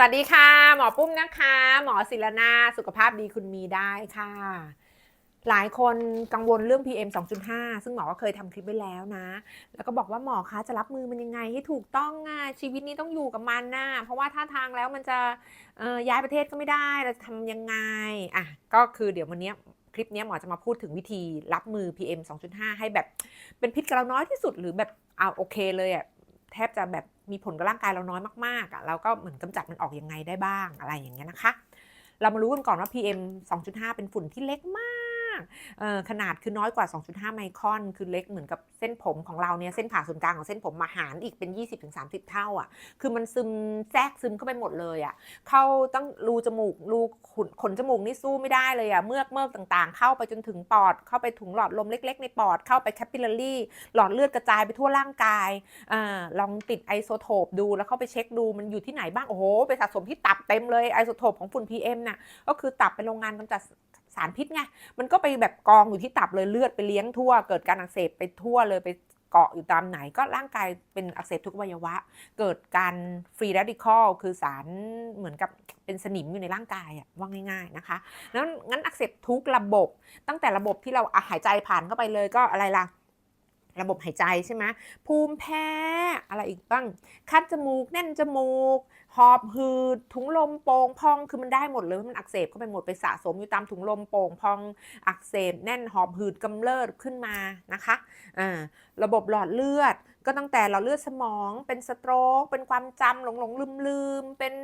สวัสดีค่ะ หมอปุ้มนะคะ หมอศิลนาสุขภาพดีคุณมีได้ค่ะ หลายคนกังวลเรื่อง PM 2.5 ซึ่งหมอก็เคยทำคลิปไว้แล้วนะ แล้วก็บอกว่าหมอคะจะรับมือมันยังไงให้ถูกต้องอะชีวิตนี้ต้องอยู่กับมันนะเพราะว่าท่าทางแล้วมันจะย้ายประเทศก็ไม่ได้เราจะทำยังไงอะก็คือเดี๋ยววันนี้คลิปนี้หมอจะมาพูดถึงวิธีรับมือ PM 2.5 ให้แบบเป็นพิษกับเราน้อยที่สุดหรือแบบเอาโอเคเลยอะ แทบจะแบบมีผลกับร่างกายเราน้อยมากๆอะเราก็เหมือนกำจัดมันออกยังไงได้บ้างอะไรอย่างเงี้ยนะคะ เรามารู้กันก่อนว่า PM 2.5 เป็นฝุ่นที่เล็กมาก เอ่อขนาดคือน้อยกว่า 2.5 ไมครอน คือเล็กเหมือนกับเส้นผมของเราเนี่ยเส้นผ่าศูนย์กลางของเส้นผมมาหารอีกเป็น 20-30 เท่าอะคือมันซึมแทรกซึมเข้าไปหมดเลยอะเข้าตั้งรูจมูกรูขนขนจมูกนี่สู้ไม่ได้เลยอะเมือกเมือกต่างๆ เข้าไปจนถึงปอด เข้าไปถุงหลอดลมเล็ก ๆ ในปอดเข้าไปแคปปิลลารีหลอดเลือดกระจายไปทั่วร่างกายอลองติดไอโซโทปดูแล้วเข้าไปเช็คดูมันอยู่ที่ไหนบ้างโอ้โหไปสะสมที่ตับเต็มเลยไอโซโทปของฝุ่น PM น่ะก็คือตับเป็นโรงงานกำจัด สารพิษไงมันก็ไปแบบกองอยู่ที่ตับเลยเลือดไปเลี้ยงทั่ว เกิดการอักเสบไปทั่วเลยไปเกาะอยู่ตามไหนก็ร่างกายเป็นอักเสบทุกวัยวะ เกิดการฟรีเรดิคอลคือสารเหมือนกับเป็นสนิมอยู่ในร่างกายอะว่าง่าย ๆนะคะแล้วงั้นอักเสบทุกระบบตั้งแต่ระบบที่เราหายใจผ่านเข้าไปเลยก็อะไรล่ะระบบหายใจใช่ไหมภูมิแพ้อะไรอีกบ้าง คัดจมูกแน่นจมูก อบหืดถุงลมโป่งพองคือมันได้หมดเลยมันอักเสบเข้าไปหมดไปสะสมอยู่ตามถุงลมโป่งพองอักเสบแน่นหอบหืดกำเริบขึ้นมานะคะอ่าระบบหลอดเลือดก็ตั้งแต่หลอดเลือดสมองเป็นสโตรกเป็นความจำหลงหลงลืมลืมเป็น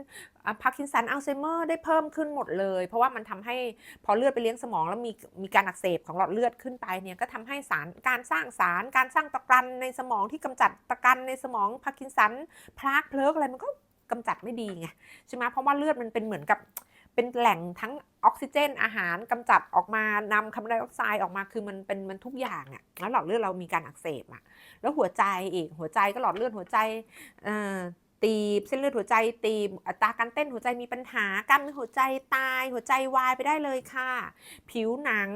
พาร์กินสันอัลไซเมอร์ได้เพิ่มขึ้นหมดเลย เพราะว่ามันทำให้พอเลือดไปเลี้ยงสมองแล้วมีมีการอักเสบของหลอดเลือดขึ้นไปเนี่ยก็ทำให้สารการสร้างสารการสร้างตะกรันในสมองที่กำจัดตะกรันในสมองพาร์กินสันพลากเพลิกอะไรมันก็ กำจัดไม่ดีไงใช่ไหมเพราะว่าเลือดมันเป็นเหมือนกับเป็นแหล่งทั้งออกซิเจน อาหารกำจัดออกมานำคาร์บอนไดออกไซด์ออกมาคือมันเป็นมันทุกอย่างอะแล้วหลอดเลือดเรามีการอักเสบอะแล้วหัวใจอีกหัวใจก็หลอดเลือดหัวใจตีบเส้นเลือดหัวใจตีบอัตราการเต้นหัวใจมีปัญหากล้ามเนื้อหัวใจตาย หัวใจวายไปได้เลยค่ะ ผิวหนัง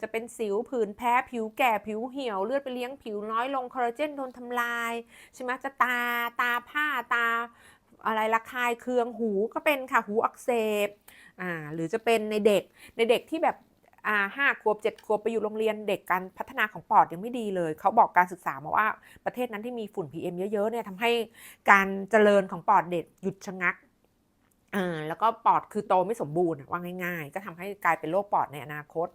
จะเป็นสิวผื่นแพ้ผิวแก่ผิวเหี่ยวเลือดไปเลี้ยงผิวน้อยลงคอลลาเจนโดนทำลายใช่ไหมจะตาตาผ้าตา อะไรระคายเคืองหูก็เป็นค่ะหูอักเสบอ่าหรือจะเป็นในเด็กในเด็กที่แบบอ่าห้าขวบเจ็ดขวบไปอยู่โรงเรียนเด็กการพัฒนาของปอดยังไม่ดีเลย เขาบอกการศึกษามาว่าประเทศนั้นที่มีฝุ่น PM เยอะๆเนี่ยทำให้การเจริญของปอดเด็กหยุดชะงักอ่าแล้วก็ปอดคือโตไม่สมบูรณ์ว่าง่ายๆ ก็ทำให้กลายเป็นโรคปอดในอนาคต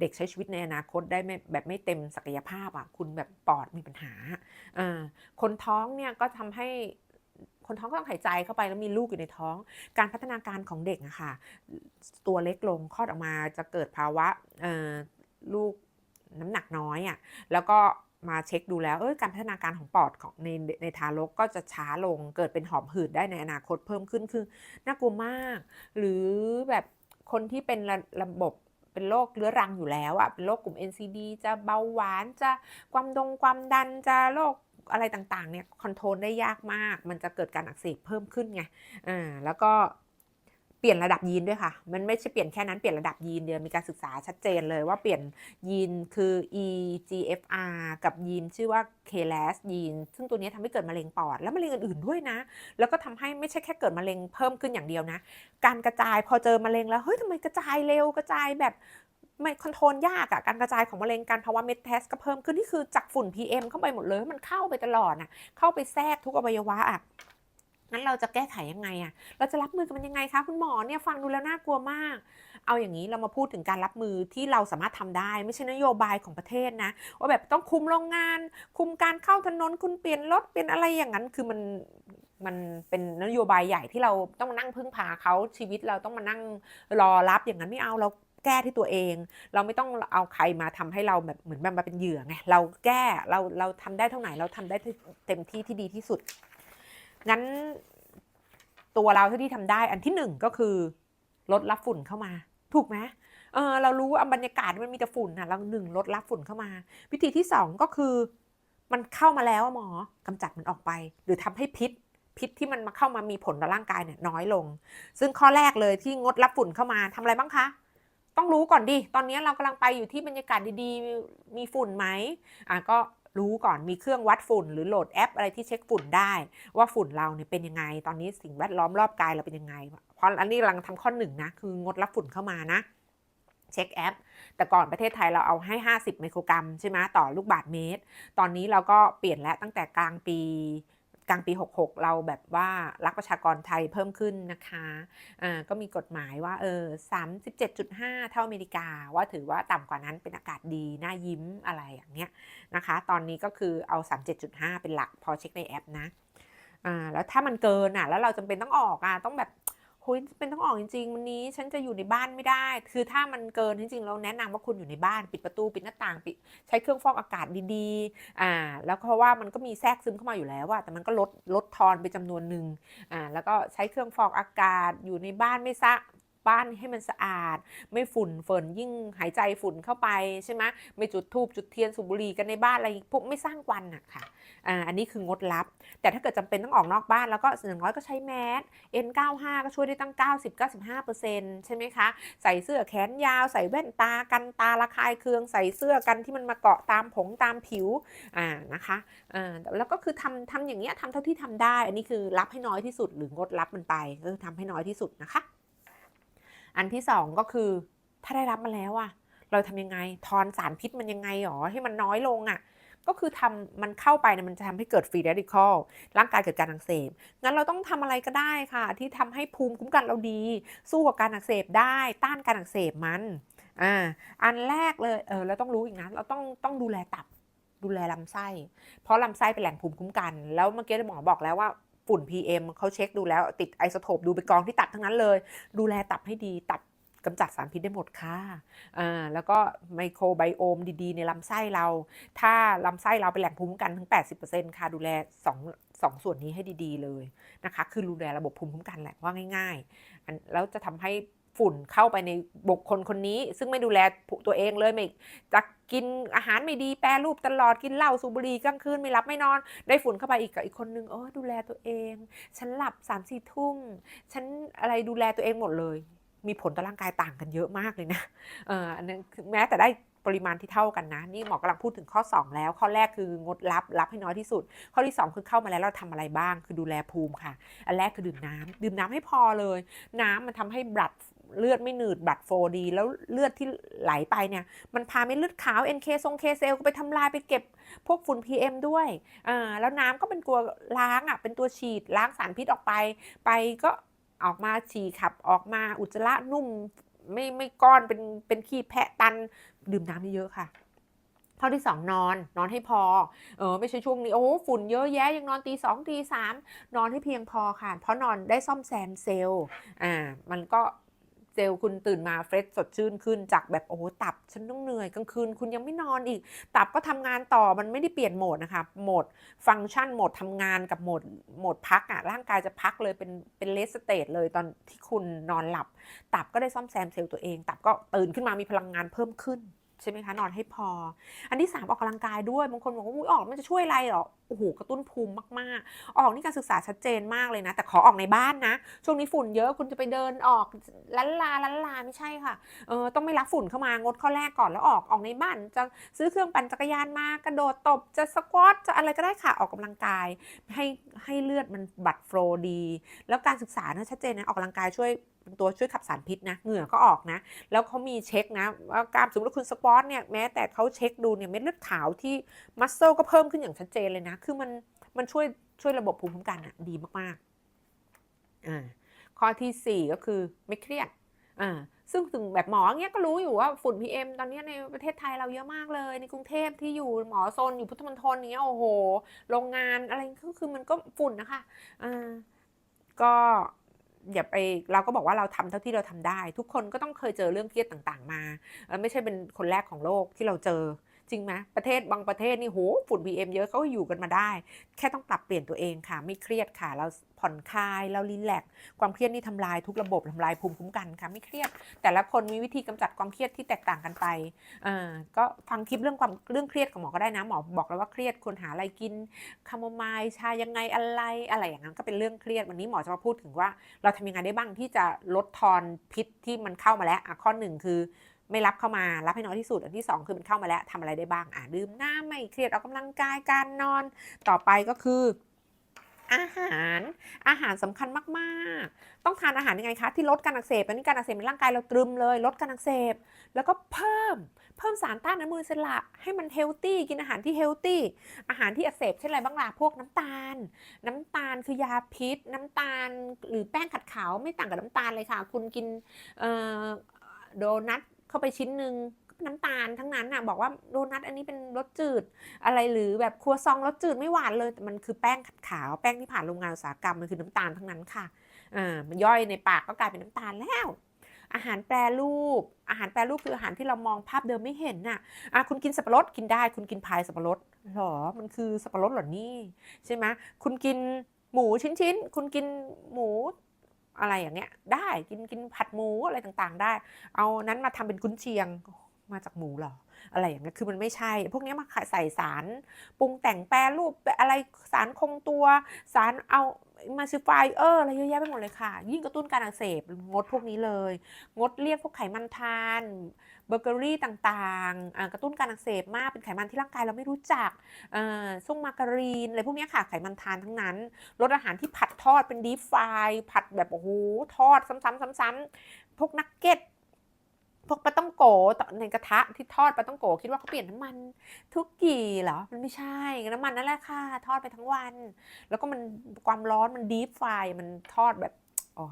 เด็กใช้ชีวิตในอนาคตได้แบบไม่เต็มศักยภาพอะคุณแบบปอดมีปัญหาอ่าคนท้องเนี่ยก็ทำให้ คนท้องก็ต้องหายใจเข้าไปแล้วมีลูกอยู่ในท้อง การพัฒนาการของเด็กอะค่ะ ตัวเล็กลงคลอดออกมาจะเกิดภาวะลูกน้ำหนักน้อยอะ่ะแล้วก็มาเช็คดูแล้วเออการพัฒนาการของปอดของในในทารกก็จะช้าลงเกิดเป็นหอบหืดได้ในอนาคตเพิ่มขึ้นคือน่ากลัวมาก หรือแบบคนที่เป็นระระบบเป็นโรคเรื้อรังอยู่แล้วอะเป็นโรคกลุ่ม NCD จะเบาหวานจะความดงความดันจะโรค อะไรต่างๆเนี่ยคอนโทรลได้ยากมาก มันจะเกิดการอักเสบเพิ่มขึ้นไงอ่าแล้วก็เปลี่ยนระดับยีนด้วยค่ะ มันไม่ใช่เปลี่ยนแค่นั้นเปลี่ยนระดับยีนเดียวมีการศึกษาชัดเจนเลยว่าเปลี่ยนยีนคือ EGFR กับยีนชื่อว่า KRAS ยีน ซึ่งตัวนี้ทำให้เกิดมะเร็งปอด และมะเร็งอื่นๆด้วยนะ แล้วก็ทำให้ไม่ใช่แค่เกิดมะเร็งเพิ่มขึ้นอย่างเดียวนะ การกระจายพอเจอมะเร็งแล้วเฮ้ยทำไมกระจายเร็วกระจายแบบ ไม่คอนโทรลยากอะการกระจายของมะเร็งการภาวะเมตาสเทสก็เพิ่มขึ้นนี่คือจากฝุ่น PM เข้าไปหมดเลยมันเข้าไปตลอดน่ะเข้าไปแทรกทุกอวัยวะอะงั้นเราจะแก้ไขยังไงอะเราจะรับมือกับมันยังไงคะคุณหมอเนี่ยฟังดูแล้วน่ากลัวมาก เอาอย่างนี้เรามาพูดถึงการรับมือที่เราสามารถทำได้ ไม่ใช่นโยบายของประเทศนะว่าแบบต้องคุมโรงงาน คุมการเข้าถนนคุณเปลี่ยนรถเปลี่ยนอะไรอย่างนั้นคือมันมันเป็นนโยบายใหญ่ที่เราต้องมานั่งพึ่งพาเขาชีวิตเราต้องมานั่งรอรับอย่างนั้นไม่เอาเรา แก้ที่ตัวเอง เราไม่ต้องเอาใครมาทำให้เราแบบเหมือนแบบมาเป็นเหยื่อไงเราแก้เราเราทำได้เท่าไหร่เราทำได้เต็มที่ที่ดีที่สุด งั้นตัวเราเท่าที่ทำได้อันที่หนึ่งก็คือลดรับฝุ่นเข้ามา ถูกไหมเออเรารู้ว่าบรรยากาศมันมีแต่ฝุ่นนะเราหนึ่งลดรับฝุ่นเข้ามา วิธีที่สองก็คือ มันเข้ามาแล้วหมอกำจัดมันออกไป หรือทำให้พิษพิษที่มันมาเข้ามามีผลต่อร่างกายเนี่ยน้อยลง ซึ่งข้อแรกเลยที่งดรับฝุ่นเข้ามาทำอะไรบ้างคะ ต้องรู้ก่อนดิ ตอนนี้เรากำลังไปอยู่ที่บรรยากาศดีๆ มีฝุ่นไหมอะก็รู้ก่อนมีเครื่องวัดฝุ่น หรือโหลดแอป อะไรที่เช็คฝุ่นได้ ว่าฝุ่นเราเนี่ยเป็นยังไง ตอนนี้สิ่งแวดล้อมรอบกายเราเป็นยังไง เพราะอันนี้กำลังทำข้อหนึ่งนะ คืองดรับฝุ่นเข้ามานะ เช็คแอป แต่ก่อนประเทศไทยเราเอาให้ 50 ไมโครกรัมใช่ไหมต่อลูกบาทเมตร ตอนนี้เราก็เปลี่ยนแล้วตั้งแต่กลางปี กลางปี 66 เราแบบว่ารักประชากรไทยเพิ่มขึ้นนะคะอ่าก็มีกฎหมายว่าเออ37.5 เท่าอเมริกา ว่าถือว่าต่ำกว่านั้นเป็นอากาศดี น่ายิ้มอะไรอย่างเนี้ยนะคะ ตอนนี้ก็คือเอา 37.5 เป็นหลักพอเช็คในแอปนะอ่าแล้วถ้ามันเกินอะแล้วเราจำเป็นต้องออกอะต้องแบบ เฮ้ยเป็นต้องออกจริงๆวันนี้ฉันจะอยู่ในบ้านไม่ได้ คือถ้ามันเกินจริงๆเราแนะนำว่าคุณอยู่ในบ้านปิดประตูปิดหน้าต่างปิดใช้เครื่องฟอกอากาศดีๆอ่าแล้วเพราะว่ามันก็มีแทรกซึมเข้ามาอยู่แล้วอะแต่มันก็ลดลดทอนไปจำนวนหนึ่งอ่าแล้วก็ใช้เครื่องฟอกอากาศอยู่ในบ้านไม่ซะ บ้านให้มันสะอาด ไม่ฝุ่นเฟินยิ่งหายใจฝุ่นเข้าไปใช่ไหมไม่จุดทูบจุดเทียนสูบบุหรี่กันในบ้านอะไรพวกไม่สร้างควันอะค่ะอ่าอันนี้คืองดรับ แต่ถ้าเกิดจำเป็นต้องออกนอกบ้านแล้วก็อย่างน้อยก็ใช้แมส N95 ก็ช่วยได้ตั้ง 90-95%ใช่ไหมคะ ใส่เสื้อแขนยาว ใส่แว่นตากันตาระคายเคืองใส่เสื้อกันที่มันมาเกาะตามผงตามผิวอ่านะคะอ่าแล้วก็คือทำทำอย่างเงี้ยทำเท่าที่ทำได้ อันนี้คือรับให้น้อยที่สุดหรืองดรับมันไปก็คือทำให้น้อยที่สุดนะคะ อันที่สองก็คือถ้าได้รับมาแล้วอะเราทำยังไงทอนสารพิษมันยังไงหรอให้มันน้อยลงอะก็คือทำมันเข้าไปเนี่ยมันจะทำให้เกิดฟรีเรดิคอลร่างกายเกิดการอักเสบงั้นเราต้องทำอะไรก็ได้ค่ะ ที่ทำให้ภูมิคุ้มกันเราดี สู้กับการอักเสบได้ ต้านการอักเสบมันอ่าอันแรกเลยเออเราต้องรู้อีกนะเราต้องต้องดูแลตับดูแลลำไส้ เพราะลำไส้เป็นแหล่งภูมิคุ้มกัน แล้วเมื่อกี้หมอบอกแล้วว่า ฝุ่น PM เขาเช็คดูแล้วติดไอโซโทปดูไปกองที่ตับทั้งนั้นเลย ดูแลตับให้ดีตับกำจัดสารพิษได้หมดค่ะอ่าแล้วก็ไมโครไบโอมดีๆ ในลำไส้เรา ถ้าลำไส้เราเป็นแหล่งภูมิคุ้มกันถึง 80%ค่ะดูแล2งสองส่วนนี้ให้ดีๆเลยนะคะ คือดูแลระบบภูมิคุ้มกันแหละว่าง่ายๆ แล้วจะทำให้ ฝุ่นเข้าไปในบุคคลคนนี้ ซึ่งไม่ดูแลตัวเองเลยไม่จะกินอาหารไม่ดีแปรรูปตลอดกินเหล้าสูบบุหรี่กลางคืนไม่รับไม่นอน ได้ฝุ่นเข้าไปอีกกับอีกคนนึงเออดูแลตัวเอง ฉันหลับสามสี่ทุ่มฉันอะไรดูแลตัวเองหมดเลย มีผลต่อร่างกายต่างกันเยอะมากเลยนะเอออันนั้นแม้แต่ได้ปริมาณที่เท่ากันนะ นี่หมอกำลังพูดถึงข้อ 2 แล้ว ข้อแรกคืองดรับรับให้น้อยที่สุด ข้อที่ 2 คือเข้ามาแล้วเราทำอะไรบ้าง คือดูแลภูมิค่ะ อันแรกคือดื่มน้ำดื่มน้ำให้พอเลย น้ำมันทำให้บลัด เลือดไม่หนืดบลัดโฟดี แล้วเลือดที่ไหลไปเนี่ย มันพาเม็ดเลือดขาว NK ทรงเคเซลไปทำลายไปเก็บพวกฝุ่น PM ด้วยอ่าแล้วน้ำก็เป็นตัวล้างอะเป็นตัวฉีดล้างสารพิษออกไป ไปก็ออกมาฉี่ขับออกมาอุจจาระนุ่มไม่ไม่ก้อนเป็นเป็นขี้แพะตันดื่มน้ำเยอะค่ะข้อที่สองนอนนอนให้พอเออไม่ใช่ช่วงนี้โอ้ฝุ่นเยอะแยะยังนอนตีสองตีสามนอนให้เพียงพอค่ะ เพราะนอนได้ซ่อมแซมเซลล์อ่ามันก็ เซลล์คุณตื่นมาเฟรชสดชื่นขึ้นจากแบบโอ้โหตับฉันต้องเหนื่อยกลางคืนคุณยังไม่นอนอีก ตับก็ทำงานต่อมันไม่ได้เปลี่ยนโหมดนะคะโหมดฟังก์ชันโหมดทำงานกับโหมดโหมดพักอะร่างกายจะพักเลยเป็นเป็นเลสสเตทเลยตอนที่คุณนอนหลับ ตับก็ได้ซ่อมแซมเซลล์ตัวเอง ตับก็ตื่นขึ้นมามีพลังงานเพิ่มขึ้น ใช่ไหมคะนอนให้พอ อันที่ 3 ออกกำลังกายด้วยบางคนบอกว่าอุ๊ยออกมันจะช่วยอะไรหรอโอ้โหกระตุ้นภูมิมากๆ ออกนี่การศึกษาชัดเจนมากเลยนะ แต่ขอออกในบ้านนะ ช่วงนี้ฝุ่นเยอะคุณจะไปเดินออกลันลาลันลาไม่ใช่ค่ะเออต้องไม่รับฝุ่นเข้ามางดข้อแรกก่อนแล้วออกออกในบ้าน จะซื้อเครื่องปั่นจักรยานมากระโดดตบจะสควอตจะอะไรก็ได้ค่ะออกกำลังกาย ให้ให้เลือดมันบัดโฟลดี แล้วการศึกษานะชัดเจนนะออกกำลังกายช่วย ตัวช่วยขับสารพิษนะเหงื่อก็ออกนะ แล้วเขามีเช็คนะว่ากล้ามสมมติว่าคุณสควอตเนี่ยแม้แต่เขาเช็คดูเนี่ยเม็ดเลือดขาวที่มัสเซลก็เพิ่มขึ้นอย่างชัดเจนเลยนะ คือมันมันช่วยช่วยระบบภูมิคุ้มกันอะดีมากๆอ่าข้อที่ 4 ก็คือไม่เครียดอ่าซึ่งถึงแบบหมอเงี้ยก็รู้อยู่ว่าฝุ่น PM ตอนนี้ในประเทศไทยเราเยอะมากเลย ในกรุงเทพที่อยู่หมอโซนอยู่พุทธมณฑลเนี้ยโอ้โห โรงงานอะไรก็คือมันก็ฝุ่นนะคะอ่าก็ อย่าไปเราก็บอกว่าเราทำเท่าที่เราทำได้ ทุกคนก็ต้องเคยเจอเรื่องเครียดต่างๆ มา ไม่ใช่เป็นคนแรกของโลกที่เราเจอ จริงไหมประเทศบางประเทศนี่โหฝุ่น PM เยอะเขาอยู่กันมาได้ แค่ต้องปรับเปลี่ยนตัวเองค่ะ ไม่เครียดค่ะ เราผ่อนคลายเรารีแลกความเครียดนี่ทำลายทุกระบบทำลายภูมิคุ้มกันค่ะไม่เครียด แต่ละคนมีวิธีกำจัดความเครียดที่แตกต่างกันไปอ่าก็ฟังคลิปเรื่องความเรื่องเครียดของหมอก็ได้นะหมอบอกแล้วว่าเครียดควรหาอะไรกินคาโมไมล์ชายังไงอะไรอะไรอย่างนั้นก็เป็นเรื่องเครียดวันนี้หมอจะมาพูดถึงว่า เราทำยังไงได้บ้างที่จะลดทอนพิษที่มันเข้ามาแล้วข้อหนึ่งคือ ไม่รับเข้ามารับให้น้อยที่สุดอันที่สองคือมันเข้ามาแล้วทำอะไรได้บ้างอะดื่มน้ำไม่เครียดออกกำลังกายการนอนต่อไปก็คืออาหารอาหารสำคัญมากๆ ต้องทานอาหารยังไงคะที่ลดการอักเสบอันนี้การอักเสบในร่างกายเราตรึมเลยลดการอักเสบ แล้วก็เพิ่มเพิ่มสารต้านอนุมูลอิสระให้มันเฮลตี้กินอาหารที่เฮลตี้อาหารที่อักเสบเช่นอะไรบ้างล่ะพวกน้ำตาล น้ำตาลคือยาพิษ น้ำตาล หรือแป้งขัดขาวไม่ต่างกับน้ำตาลเลยค่ะ คุณกินโดนัท เข้าไปชิ้นหนึ่งก็เป็นน้ำตาลทั้งนั้นน่ะบอกว่าโดนัทอันนี้เป็นรสจืดอะไรหรือแบบครัวซองรสจืดไม่หวานเลยแต่มันคือแป้งขัดขาวแป้งที่ผ่านโรงงานอุตสาหกรรมมันคือน้ำตาลทั้งนั้นค่ะอ่ามันย่อยในปากก็กลายเป็นน้ำตาลแล้ว อาหารแปรรูป อาหารแปรรูปคืออาหารที่เรามองภาพเดิมไม่เห็นน่ะอะคุณกินสับปะรดกินได้ คุณกินพายสับปะรดหรอมันคือสับปะรดหรอนี่ใช่ไหมคุณกินหมูชิ้นๆ คุณกินหมู อะไรอย่างเงี้ย ได้กินกินผัดหมูอะไรต่างๆ ได้ เอานั้นมาทำเป็นกุนเชียงมาจากหมูหรอ อะไรอย่างเงี้ยคือมันไม่ใช่ พวกนี้มาใส่สาร ปรุงแต่งแปรรูปอะไรสารคงตัว สารเอา มาซิฟายเอออะไรเยอะแยะไปหมดเลยค่ะ ยิ่งกระตุ้นการอักเสบงดพวกนี้เลย งดเลี่ยงพวกไขมันทานเบเกอรี่ต่างๆ กระตุ้นการอักเสบมากเป็นไขมันที่ร่างกายเราไม่รู้จักอ่าส่งมาการีนอะไรพวกนี้ค่ะไขมันทานทั้งนั้นลดอาหารที่ผัดทอดเป็นดีฟายผัดแบบโอ้โหทอดซ้ำๆๆๆพวกนักเก็ต พวกปลาต้องโกในกระทะที่ทอดปลาต้องโกคิดว่าเขาเปลี่ยนน้ำมันทุกกี่เหรอ มันไม่ใช่ น้ำมันนั่นแหละค่ะ ทอดไปทั้งวัน แล้วก็มันความร้อนมันดีฟไฟมันทอดแบบอ๋อ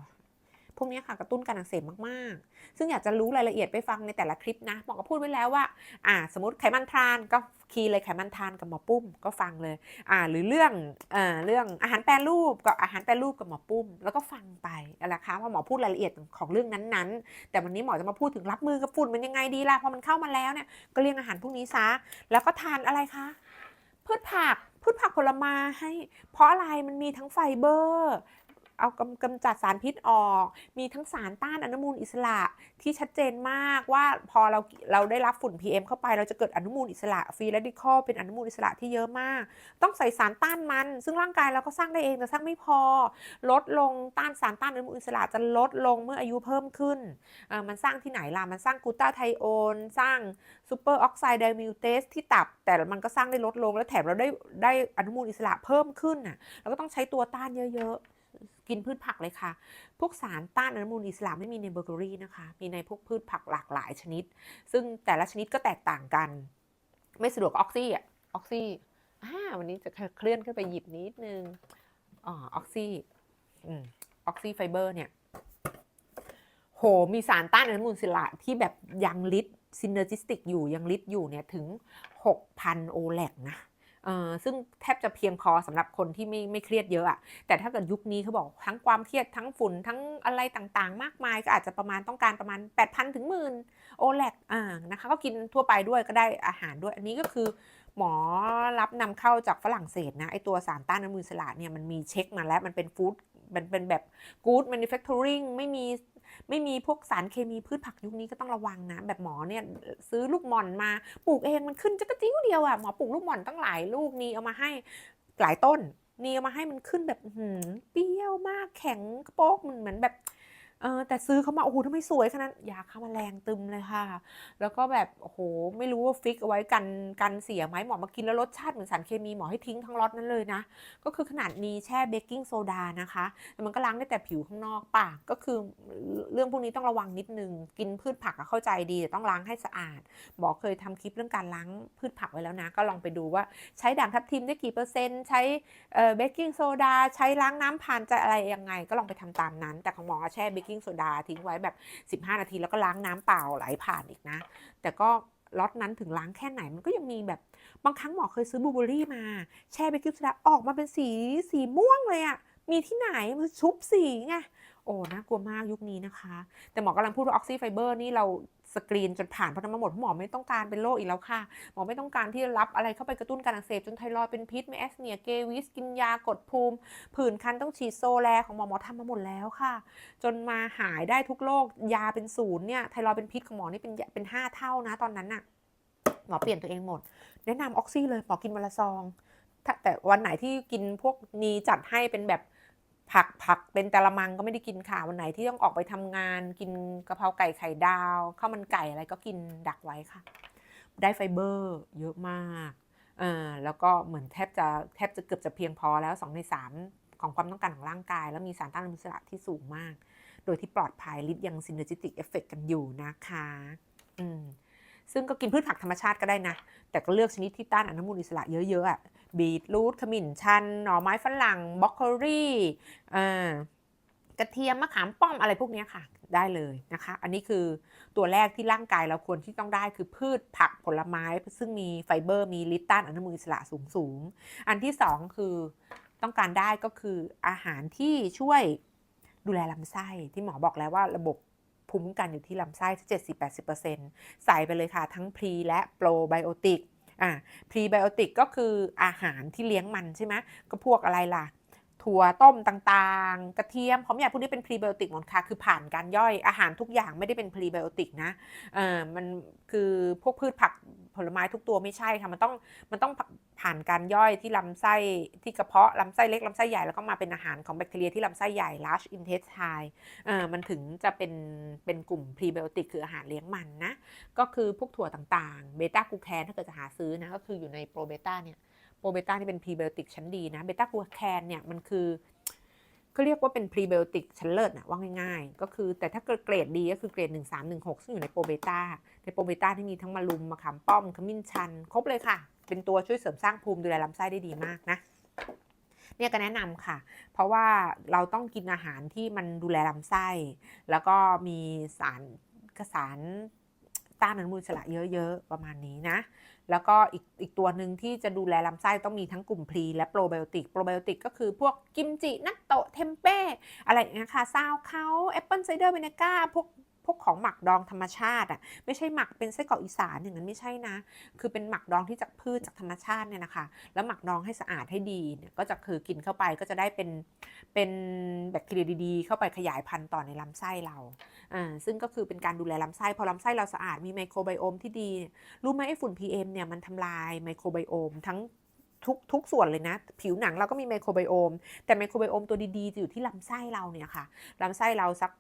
พวกนี้ค่ะกระตุ้นการอักเสบมากๆ ซึ่งอยากจะรู้รายละเอียดไปฟังในแต่ละคลิปนะหมอก็พูดไว้แล้วว่าอ่า สมมติไขมันทานก็คีย์เลยไขมันทานกับหมอปุ้มก็ฟังเลยอ่าหรือเรื่องเอ่อเรื่องอาหารแปรรูปกับอาหารแปรรูปกับหมอปุ้ม แล้วก็ฟังไปอะไรคะว่าหมอพูดรายละเอียดของเรื่องนั้นๆ แต่วันนี้หมอจะมาพูดถึงรับมือกับฝุ่นมันยังไงดีล่ะพอมันเข้ามาแล้วเนี่ยก็เลี่ยงอาหารพวกนี้ซะแล้วก็ทานอะไรคะพืชผักพืชผักผลไม้ให้เพราะอะไรมันมีทั้งไฟเบอร์ เอากำกำจัดสารพิษออก มีทั้งสารต้านอนุมูลอิสระที่ชัดเจนมากว่าพอเราเราได้รับฝุ่น PM เข้าไป เราจะเกิดอนุมูลอิสระฟรีเรดิคอลเป็นอนุมูลอิสระที่เยอะมาก ต้องใส่สารต้านมัน ซึ่งร่างกายเราก็สร้างได้เองแต่สร้างไม่พอ ลดลงต้านสารต้านอนุมูลอิสระจะลดลงเมื่ออายุเพิ่มขึ้น มันสร้างที่ไหนล่ะ มันสร้างกูตาไทโอนสร้างซูเปอร์ออกไซด์ไดมิวเตสที่ตับ แต่มันก็สร้างได้ลดลง แล้วแถมเราได้ได้อนุมูลอิสระเพิ่มขึ้นน่ะเราก็ต้องใช้ตัวต้านเยอะๆ กินพืชผักเลยค่ะ พวกสารต้านอนุมูลอิสระไม่มีในเบอร์เกอรี่นะคะ มีในพวกพืชผักหลากหลายชนิด ซึ่งแต่ละชนิดก็แตกต่างกัน ไม่สะดวกออกซี่อะออกซี่อ่าวันนี้จะเคลื่อนขึ้นไปหยิบนิดนึงอ๋อออกซี่อืมออกซี่ไฟเบอร์เนี่ยโหมีสารต้านอนุมูลอิสระที่แบบยังลิตซินเนอร์จิสติกอยู่ยังลิตอยู่เนี่ยถึง 6,000 โอแลกนะ ซึ่งแทบจะเพียงพอสำหรับคนที่ไม่ไม่เครียดเยอะอะแต่ถ้าเกิดยุคนี้เขาบอกทั้งความเครียดทั้งฝุ่นทั้งอะไรต่างๆ มากมายก็อาจจะประมาณต้องการประมาณ 8,000 ถึงหมื่นโอแลกอ่านะคะก็กินทั่วไปด้วยก็ได้อาหารด้วย อันนี้ก็คือหมอรับนำเข้าจากฝรั่งเศสนะไอตัวสารต้านอนุมูลอิสระเนี่ยมันมีเช็คมาแล้วมันเป็นฟู้ดมันเป็นแบบ good manufacturing ไม่มี ไม่มีพวกสารเคมีพืชผักยุคนี้ก็ต้องระวังนะ แบบหมอเนี่ยซื้อลูกหม่อนมาปลูกเองมันขึ้นจะกระจิ้วเดียวอะหมอปลูกลูกหม่อนตั้งหลายลูกนี่เอามาให้หลายต้นนี่เอามาให้มันขึ้นแบบหืมเปรี้ยวมากแข็งโป๊กมันเหมือนแบบ เออแต่ซื้อเขามาโอ้โหทำไมสวยขนาดนั้นยาฆ่าแมลงตึมเลยค่ะ แล้วก็แบบโอ้โหไม่รู้ว่าฟิกเอาไว้กันกันเสียไหมหมอมากินแล้วรสชาติเหมือนสารเคมีหมอให้ทิ้งทั้งล็อตนั้นเลยนะ ก็คือขนาดมีแช่เบกกิ้งโซดานะคะแต่มันก็ล้างได้แต่ผิวข้างนอกปากก็คือเรื่องพวกนี้ต้องระวังนิดนึง กินพืชผักอะเข้าใจดีแต่ต้องล้างให้สะอาดบอเคยทำคลิปเรื่องการล้างพืชผักไว้แล้วนะ ก็ลองไปดูว่าใช้ด่างทับทิมได้กี่เปอร์เซ็นต์ใช้เบกกิ้งโซดาใช้ล้างน้ำผ่านจะอะไรยังไง ก็ลองไปทำตามนั้น แต่ของหมอแช่เบกกิ้งิ้งโซดาทิ้งไว้แบบ 15 นาทีแล้วก็ล้างน้ำเปล่าไหลผ่านอีกนะ แต่ก็ล็อตนั้นถึงล้างแค่ไหนมันก็ยังมีแบบบางครั้งหมอเคยซื้อบลูเบอรี่มา แช่เบกกิ้งโซดาออกมาเป็นสีสีม่วงเลยอะมีที่ไหนมันชุบสีไงโอ้น่ากลัวมากยุคนี้นะคะ แต่หมอกำลังพูดว่าออกซิไฟเบอร์นี่เรา สกรีนจนผ่านเพราะนั้นมาหมดหมอไม่ต้องการเป็นโรคอีกแล้วค่ะ หมอไม่ต้องการที่รับอะไรเข้าไปกระตุ้นการอักเสบจนไทรอยเป็นพิษไม่แอสเนียเกวิสกินยากดภูมิ ผื่นคันต้องฉีดโซแลของหมอหมอทำมาหมดแล้วค่ะ จนมาหายได้ทุกโรคยาเป็นศูนย์เนี่ยไทรอยเป็นพิษของหมอนี่เป็นเป็นห้าเท่านะตอนนั้นน่ะหมอเปลี่ยนตัวเองหมด แนะนำออกซี่เลยหมอกินวันละซองแต่วันไหนที่กินพวกนี้จัดให้เป็นแบบ ผักผักเป็นตะละมังก็ไม่ได้กินค่ะวันไหนที่ต้องออกไปทำงาน กินกะเพราไก่ไข่ดาวข้าวมันไก่อะไรก็กินดักไว้ค่ะ ได้ไฟเบอร์เยอะมากอ่าแล้วก็เหมือนแทบจะแทบจะเกือบจะเพียงพอแล้ว 2 ใน 3 ของความต้องการของร่างกาย แล้วมีสารต้านอนุมูลอิสระที่สูงมาก โดยที่ปลอดภัยลิดยังซินเนอร์จิติกเอฟเฟกกันอยู่นะคะ อืม ซึ่งก็กินพืชผักธรรมชาติก็ได้นะ แต่ก็เลือกชนิดที่ต้านอนุมูลอิสระเยอะๆอะบีทรูทขมิ้นชัน หน่อไม้ฝรั่งบรอกโคลี่กระเทียมมะขามป้อมอะไรพวกนี้ค่ะได้เลยนะคะ อันนี้คือตัวแรกที่ร่างกายเราควรที่ต้องได้คือพืชผักผลไม้ ซึ่งมีไฟเบอร์มีลิตต้านอนุมูลอิสระสูงสูงอันที่สองคือต้องการได้ก็คืออาหารที่ช่วยดูแลลำไส้ที่หมอบอกแล้วว่าระบบ ภูมิคุ้มกันอยู่ที่ลำไส้ที่70-80%ใส่ไปเลยค่ะ ทั้งพรีและโปรไบโอติกอ่าพรีไบโอติกก็คืออาหารที่เลี้ยงมันใช่ไหมก็พวกอะไรล่ะ ถั่วต้มต่างๆ กระเทียมหอมใหญ่พวกนี้เป็นพรีไบโอติกหมดค่ะ คือผ่านการย่อยอาหารทุกอย่างไม่ได้เป็นพรีไบโอติกนะเออมันคือพวกพืชผักผลไม้ทุกตัวไม่ใช่ค่ะมันต้องมันต้องผ่านการย่อยที่ลำไส้ที่กระเพาะลำไส้เล็กลำไส้ใหญ่แล้วก็มาเป็นอาหารของแบคทีเรียที่ลำไส้ใหญ่ large intestine เออมันถึงจะเป็นเป็นกลุ่มพรีไบโอติกคืออาหารเลี้ยงมันนะก็คือพวกถั่วต่างๆเบต้ากูแคนถ้าเกิดจะหาซื้อนะก็คืออยู่ในโปรเบต้าเนี่ย โปรเบต้านี่เป็นพรีไบโอติกชั้นดีนะเบต้ากูแคนเนี่ยมันคือเขาเรียกว่าเป็นพรีไบโอติกชั้นเลิศนะว่าง่ายๆ ก็คือแต่ถ้าเกรดดีก็คือเกรด 1 3 1 6 ซึ่งอยู่ในโปรเบต้าในโปรเบต้าที่มีทั้งมะลุมมะขามป้อมขมิ้นชัน ครบเลยค่ะ เป็นตัวช่วยเสริมสร้างภูมิดูแลลำไส้ได้ดีมากนะเนี่ยก็แนะนำค่ะ เพราะว่าเราต้องกินอาหารที่มันดูแลลำไส้ แล้วก็มีสารกสารต้านอนุมูลอิสระเยอะๆ ประมาณนี้นะ แล้วก็อีกอีกตัวหนึ่งที่จะดูแลลำไส้ต้องมีทั้งกลุ่มพรีและโปรไบโอติก โปรไบโอติกก็คือพวกกิมจินัตโตะเทมเป้อะไรอย่างเงี้ยค่ะซาวเขาแอปเปิลไซเดอร์เวเนก้าพวก พวกของหมักดองธรรมชาติอะไม่ใช่หมักเป็นไส้กรอกอีสานอย่างนั้นไม่ใช่นะ คือเป็นหมักดองที่จากพืชจากธรรมชาติเนี่ยนะคะ แล้วหมักดองให้สะอาดให้ดีเนี่ยก็จะคือกินเข้าไปก็จะได้เป็นเป็นแบคทีเรียดีๆ เข้าไปขยายพันธุ์ต่อในลำไส้เราอ่าซึ่งก็คือเป็นการดูแลลำไส้พอลำไส้เราสะอาดมีไมโครไบโอมที่ดี รู้ไหมไอ้ฝุ่น PM เนี่ยมันทำลายไมโครไบโอมทั้งทุกทุกส่วนเลยนะ ผิวหนังเราก็มีไมโครไบโอม แต่ไมโครไบโอมตัวดี ๆ จะอยู่ที่ลำไส้เราเนี่ยค่ะลำไส้เราสัก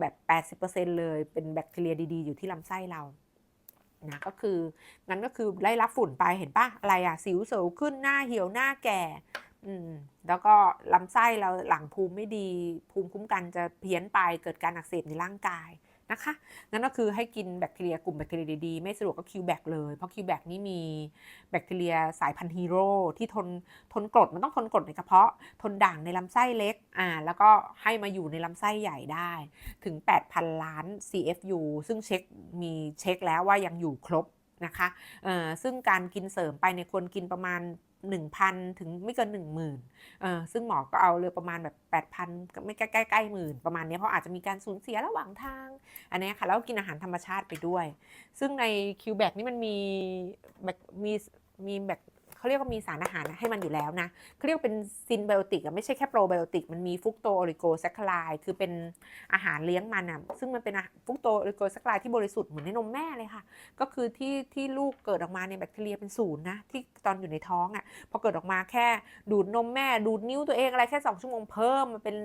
แบบ 80%เลยเป็นแบคทีเรียดี ๆ อยู่ที่ลำไส้เรานะก็คืองั้นก็คือไล่รับฝุ่นไปเห็นปะอะไรอะสิวเสวขึ้นหน้าเหี่ยวหน้าแก่อืมแล้วก็ลำไส้เราหลังภูมิไม่ดี ภูมิคุ้มกันจะเพี้ยนไปเกิดการอักเสบในร่างกาย นะคะงั้นก็คือให้กินแบคทีเรียกลุ่มแบคทีเรียดีๆ ไม่สะดวกก็คิวแบคเลย เพราะคิวแบคนี่มีแบคทีเรียสายพันธุ์ฮีโร่ที่ทนทนกรดมันต้องทนกรดในกระเพาะ ทนด่างในลำไส้เล็กอ่าแล้วก็ให้มาอยู่ในลำไส้ใหญ่ได้ ถึง 8,000 ล้าน CFU ซึ่งเช็คมีเช็คแล้วว่ายังอยู่ครบนะคะเอ่อซึ่งการกินเสริมไปในควรกินประมาณ 1,000 ถึงไม่เกิน 10,000เอ่อซึ่งหมอก็เอาเลยประมาณแบบ 8,000ก็ไม่ใกล้ใกล้ๆหมื่นประมาณนี้เพราะอาจจะมีการสูญเสียระหว่างทาง อันนี้ค่ะแล้วก็กินอาหารธรรมชาติไปด้วย ซึ่งในคิวแบกนี่มันมีแบบมีมีแบบ เขาเรียกว่ามีสารอาหารให้มันอยู่แล้วนะเขาเรียกเป็นซินไบโอติกอะไม่ใช่แค่โปรไบโอติกมันมีฟุกโตโอริโกแซคคลายคือเป็นอาหารเลี้ยงมันอะซึ่งมันเป็นฟุกโตโอริโกแซคคลายที่บริสุทธิ์เหมือนในนมแม่เลยค่ะ ก็คือที่ที่ลูกเกิดออกมาเนี่ยแบคทีเรียเป็นศูนย์นะที่ตอนอยู่ในท้องอะ่ะพอเกิดออกมาแค่ดูดนมแม่ดูดนิ้วตัวเองอะไรแค่สองชั่วโมงเพิ่มมาเป็น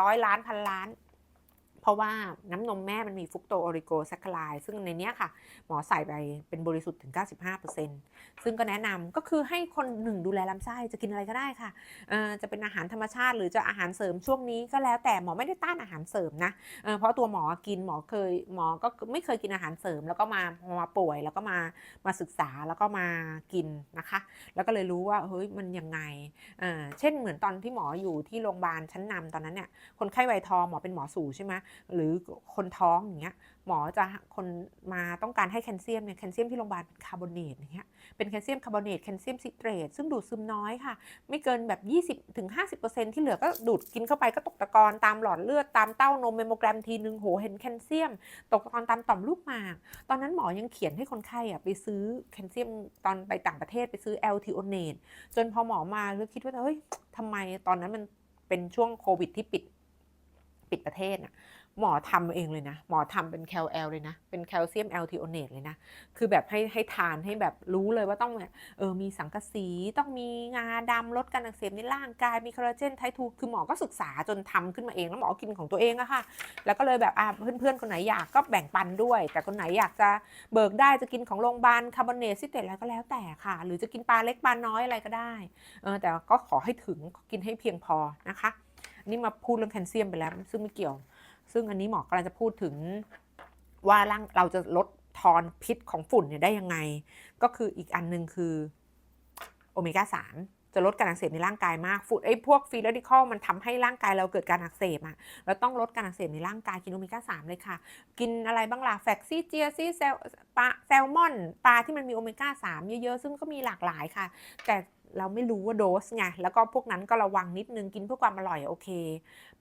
ร้อยล้านพันล้าน เพราะว่าน้ำนมแม่มันมีฟุกโตโอริโกแซคคลายซึ่งในนี้ค่ะ หมอใส่ไปเป็นบริสุทธิ์ถึง 95%ซึ่งก็แนะนำก็คือให้คนหนึ่งดูแลลำไส้จะกินอะไรก็ได้ค่ะจะเป็นอาหารธรรมชาติ หรือจะอาหารเสริมช่วงนี้ก็แล้วแต่หมอไม่ได้ต้านอาหารเสริมนะเเพราะตัวหมอกินหมอเคยหมอก็ไม่เคยกินอาหารเสริม แล้วก็มามาป่วยแล้วก็มามาศึกษาแล้วก็มากินนะคะ แล้วก็เลยรู้ว่าเฮ้ยมันยังไงเเช่นเหมือนตอนที่หมออยู่ที่โรงพยาบาลชั้นนำตอนนั้นเนี่ยคนไข้ไวทองหมอเป็นหมอสูใช่ไหมหรือคนท้องอย่างเงี้ยหมอจะคนมาต้องการให้แคลเซียมเนี่ยแคลเซียมที่โรงพยาบาลเป็นคาร์บอเนตอย่างเงี้ยเป็นแคลเซียมคาร์บอเนตแคลเซียมซิเตรตซึ่งดูดซึมน้อยค่ะ ไม่เกินแบบ 20ถึง50%ที่เหลือก็ดูดกินเข้าไปก็ตกตะกอนตามหลอดเลือดตามเต้านมเมโมแกรมทีนึงโหเห็นแคลเซียม ตกตะกอนตามต่อมลูกหมาก ตอนนั้นหมอยังเขียนให้คนไข้อะไปซื้อแคลเซียมตอนไปต่างประเทศไปซื้อแอลทิโอเนตจนพอหมอมาก็คิดว่าเฮ้ยทำไมตอนนั้นมันเป็นช่วงโควิดที่ปิดปิดประเทศน่ะ หมอทำเองเลยนะ หมอทำเป็นแคลแอลเลยนะ เป็นแคลเซียมแอลทิโอเนตเลยนะ คือแบบให้ให้ทานให้แบบรู้เลยว่าต้องเออมีสังกะสี ต้องมีงาดำลดการอักเสบในร่างกาย มีคอลลาเจนไททู คือหมอก็ศึกษาจนทำขึ้นมาเอง แล้วหมอกินของตัวเองอะค่ะ แล้วก็เลยแบบอ่าเพื่อนๆ คนไหนอยากก็แบ่งปันด้วย แต่คนไหนอยากจะเบิกได้จะกินของโรงพยาบาลคาร์บอนเนตซิเตตอะไรก็แล้วแต่ค่ะ หรือจะกินปลาเล็กปลาน้อยอะไรก็ได้ เออแต่ก็ขอให้ถึงกินให้เพียงพอนะคะ นี่มาพูดเรื่องแคลเซียมไปแล้ว ซึ่งไม่เกี่ยว ซึ่งอันนี้หมอกำลังจะพูดถึงว่าร่างเราจะลดทอนพิษของฝุ่นเนี่ยได้ยังไง ก็คืออีกอันหนึ่งคือโอเมก้าสามจะลดการอักเสบในร่างกายมากฝุ่นไอ้พวกฟรีเรดิคอลมันทำให้ร่างกายเราเกิดการอักเสบอะเราต้องลดการอักเสบในร่างกายกินโอเมก้าสามเลยค่ะ กินอะไรบ้างล่ะแฟกซี่เจียซี่แซลปลาแซลมอน ปลาที่มันมีโอเมก้าสามเยอะๆ ซึ่งก็มีหลากหลายค่ะ แต่ เราไม่รู้ว่าโดสไง แล้วก็พวกนั้นก็ระวังนิดนึงกินเพื่อความอร่อยโอเค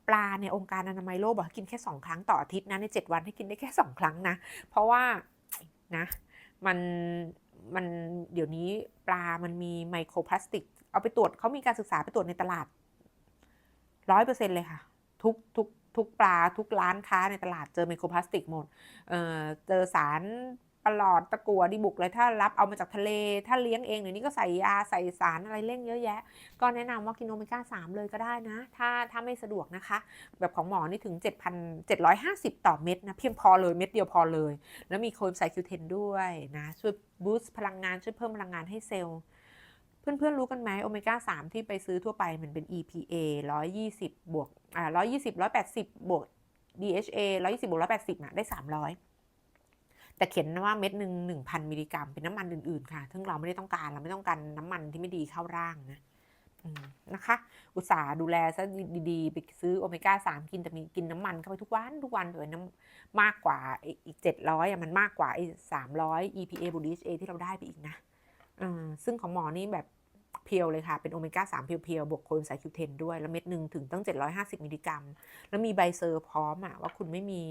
ปลาเนี่ยองค์การอนามัยโลกบอกกินแค่ 2 ครั้งต่ออาทิตย์นะใน 7 วันให้กินได้แค่ 2 ครั้งนะ เพราะว่านะมันมันเดี๋ยวนี้ปลามันมีไมโครพลาสติก เอาไปตรวจเขามีการศึกษาไปตรวจในตลาดร้อยเปอร์เซ็นเลยค่ะ ทุกทุกทุกปลาทุกร้านค้าในตลาดเจอไมโครพลาสติกหมดเอ่อเจอสาร ปลอดตะกัวดิบุกเลยถ้ารับเอามาจากทะเล ถ้าเลี้ยงเองเดี๋ยวนี้ก็ใส่ยาใส่สารอะไรเร่งเยอะแยะ ก็แนะนำว่ากินโอเมก้า3เลยก็ได้นะ ถ้าถ้าไม่สะดวกนะคะ แบบของหมอนี่ถึง 7,750 ต่อเม็ดนะ เพียงพอเลยเม็ดเดียวพอเลย แล้วมีโคมไซคิวเทนด้วยนะ ช่วยบูสต์พลังงานช่วยเพิ่มพลังงานให้เซลล์เพื่อนๆรู้กันไหมโอเมก้า 3 ที่ไปซื้อทั่วไปมันเป็น EPA 120 บวกอ่า120 180 บวก DHA 120 บวก 180นะได้ 300 แต่เขียนว่าเม็ดหนึ่งหนึ่งพันมิลลิกรัมเป็นน้ำมันอื่นๆค่ะ ซึ่งเราไม่ได้ต้องการเราไม่ต้องการน้ำมันที่ไม่ดีเข้าร่างนะนะคะ อุตส่าห์ดูแลซะดีๆ ไปซื้อโอเมก้าสามกินแต่มีกินน้ำมันเข้าไปทุกวันทุกวันเลยน้ำมากกว่าอีกเจ็ดร้อยอะมันมากกว่าไอ้สามร้อย EPA บวก DHA ที่เราได้ไปอีกนะอืมซึ่งของหมอนี่แบบ พียวเลยค่ะ เป็นโอเมก้าสามเพียวๆบวกโคเอนไซม์คิวเทนด้วย แล้วเม็ดหนึ่งถึงตั้ง 750 มิลลิกรัม แล้วมีใบเซอร์พร้อมอะว่าคุณไม่มี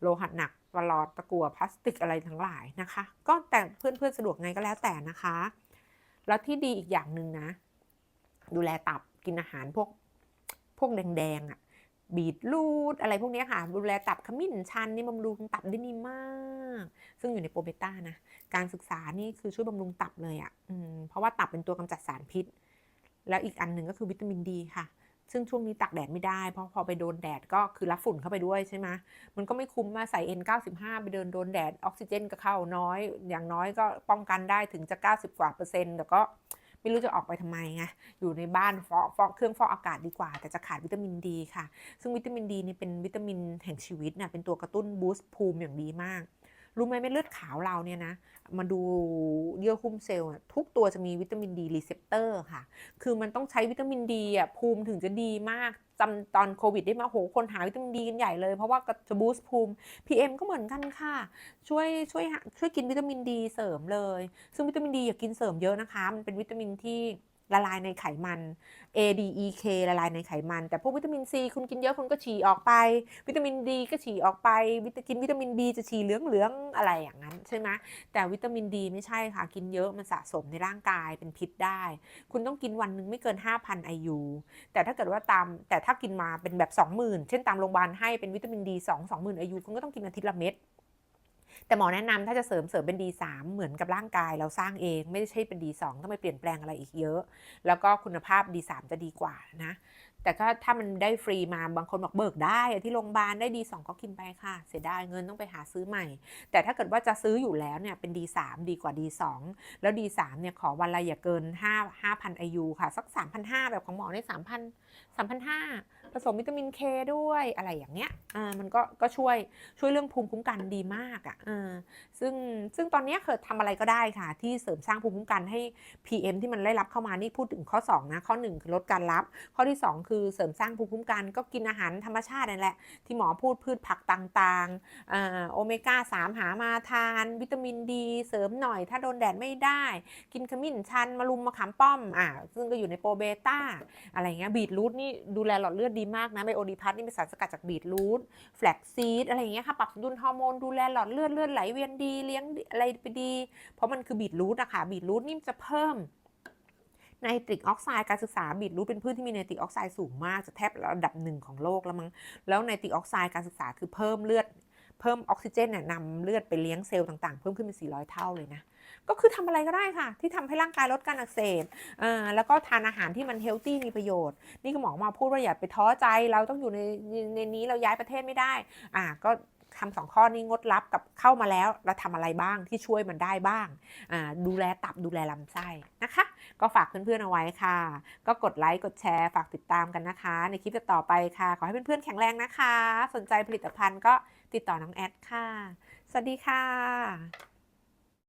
โลหะหนักปลอดตะกัวพลาสติกอะไรทั้งหลายนะคะ ก็แต่เพื่อนๆสะดวกไงก็แล้วแต่นะคะ แล้วที่ดีอีกอย่างหนึ่งนะ ดูแลตับกินอาหารพวกพวกแดงๆอะ บีทรูทอะไรพวกนี้ค่ะดูแลตับขมิ้นชันนี่บำรุงตับได้ดีมาก ซึ่งอยู่ในโปรเบต้านะ การศึกษานี่คือช่วยบำรุงตับเลยอะ่ะเพราะว่าตับเป็นตัวกำจัดสารพิษ แล้วอีกอันหนึ่งก็คือวิตามินดีค่ะ ซึ่งช่วงนี้ตากแดดไม่ได้ เพราะพอไปโดนแดดก็คือรับฝุ่นเข้าไปด้วยใช่ไหมมันก็ไม่คุ้มมาใส่ N95 ไปเดินโดนแดดออกซิเจนก็เข้าน้อย อย่างน้อยก็ป้องกันได้ถึงจะ 90 กว่าเปอร์เซ็นต์แต่ก็ ไม่รู้จะออกไปทำไมไงอยู่ในบ้านฟอกฟอกเครื่องฟอกอากาศดีกว่า แต่จะขาดวิตามินดีค่ะ ซึ่งวิตามินดีนี่เป็นวิตามินแห่งชีวิตนะเป็นตัวกระตุ้นบูสต์ภูมิอย่างดีมาก รู้ไหมเม็ดเลือดขาวเราเนี่ยนะมาดูเยื่อหุ้มเซลล์ทุกตัวจะมีวิตามินดีรีเซพเตอร์ค่ะ คือมันต้องใช้วิตามินดีอะภูมิถึงจะดีมากจำตอนโควิดได้มาโหคนหาวิตามินดีกันใหญ่เลยเพราะว่าจะบูสต์ภูมิ PM ก็เหมือนกันค่ะ ช่วยช่วยช่วยกินวิตามินดีเสริมเลย ซึ่งวิตามินดีอย่ากินเสริมเยอะนะคะ มันเป็นวิตามินที่ ละลายในไขมัน A D E K ละลายในไขมัน แต่พวกวิตามิน C คุณกินเยอะคุณก็ฉี่ออกไป วิตามินดีก็ฉี่ออกไป วิตากินวิตามิน B จะฉี่เหลืองๆอะไรอย่างนั้นใช่ไหมแต่วิตามินดีไม่ใช่ค่ะ กินเยอะมันสะสมในร่างกายเป็นพิษได้ คุณต้องกินวันหนึ่งไม่เกิน 5,000 IU แต่ถ้าเกิดว่าตามแต่ถ้ากินมาเป็นแบบ 20,000 เช่นตามโรงพยาบาลให้เป็นวิตามินดี2 20,000 IU คุณก็ต้องกินอาทิตย์ละเม็ด แต่หมอแนะนำถ้าจะเสริมเสริมเป็น D3 เหมือนกับร่างกายเราสร้างเอง ไม่ใช่เป็น D2 ต้องไปเปลี่ยนแปลงอะไรอีกเยอะ แล้วก็คุณภาพ D3 จะดีกว่านะแต่ก็ถ้ามันได้ฟรีมาบางคนบอกเบิกได้ที่โรงพยาบาลได้ D2 ก็กินไปค่ะ เสียดายเงินต้องไปหาซื้อใหม่ แต่ถ้าเกิดว่าจะซื้ออยู่แล้วเนี่ยเป็น D3 ดีกว่า D2 แล้ว D3 เนี่ยขอวันละอย่าเกิน5 5,000 IU ค่ะ สัก3,500แบบของหมอใน3,000 3,500 ผสมวิตามินเคด้วยอะไรอย่างเงี้ยอ่ามันก็ก็ช่วยช่วยเรื่องภูมิคุ้มกันดีมากอะอ่าซึ่งซึ่งตอนนี้ยเคยทำอะไรก็ได้ค่ะ ที่เสริมสร้างภูมิคุ้มกันให้ PM ที่มันได้รับเข้ามานี่พูดถึงข้อ 2 นะ ข้อ 1 คือลดการรับ ข้อที่ 2 คือเสริมสร้างภูมิคุ้มกันก็กินอาหารธรรมชาตินั่นแหละที่หมอพูดพืชผักต่างๆอ่าโอเมก้า3 หามาทาน วิตามินดี เสริมหน่อย ถ้าโดนแดดไม่ได้ กินขมิ้นชันมะรุมมะขามป้อมอ่าซึ่งก็อยู่ในโปรเบต้าอะไรเงี้ยบีทรูทนี่ดูแลหลอดเลือดดีมากนะไบโอดีพัทนี่เป็นสารสกัดจากบีทรูทแฟลกซีดอะไรอย่างเงี้ยค่ะ ปรับสมดุลฮอร์โมนดูแลหลอดเลือดเลือดไหลเวียนดีเลี้ยงอะไรไปดี เพราะมันคือบีทรูทอะค่ะบีทรูทนี่จะเพิ่มไนตริกออกไซด์การศึกษาบีทรูทเป็นพืชที่มีไนตริกออกไซด์สูงมากจะแทบระดับหนึ่งของโลกแล้วมั้งแล้วไนตริกออกไซด์การศึกษาคือเพิ่มเลือด เพิ่มออกซิเจนเนี่ยนำเลือดไปเลี้ยงเซลล์ต่างๆ เพิ่มขึ้นเป็น400 เท่าเลยนะ ก็คือทำอะไรก็ได้ค่ะ ที่ทำให้ร่างกายลดการอักเสบอ่าแล้วก็ทานอาหารที่มันเฮลตี้มีประโยชน์ นี่คุณหมอมาพูดว่าอย่าไปท้อใจ เราต้องอยู่ในในนี้เราย้ายประเทศไม่ได้อ่าก็ทำสองข้อนี้งดรับกับเข้ามาแล้วเราทำอะไรบ้างที่ช่วยมันได้บ้าง ดูแลตับดูแลลำไส้นะคะ ก็ฝากเพื่อนๆเอาไว้ค่ะ ก็กดไลค์กดแชร์ฝากติดตามกันนะคะ ในคลิปต่อไปค่ะ ขอให้เพื่อนๆแข็งแรงนะคะ สนใจผลิตภัณฑ์ก็ติดต่อน้องแอดค่ะ สวัสดีค่ะ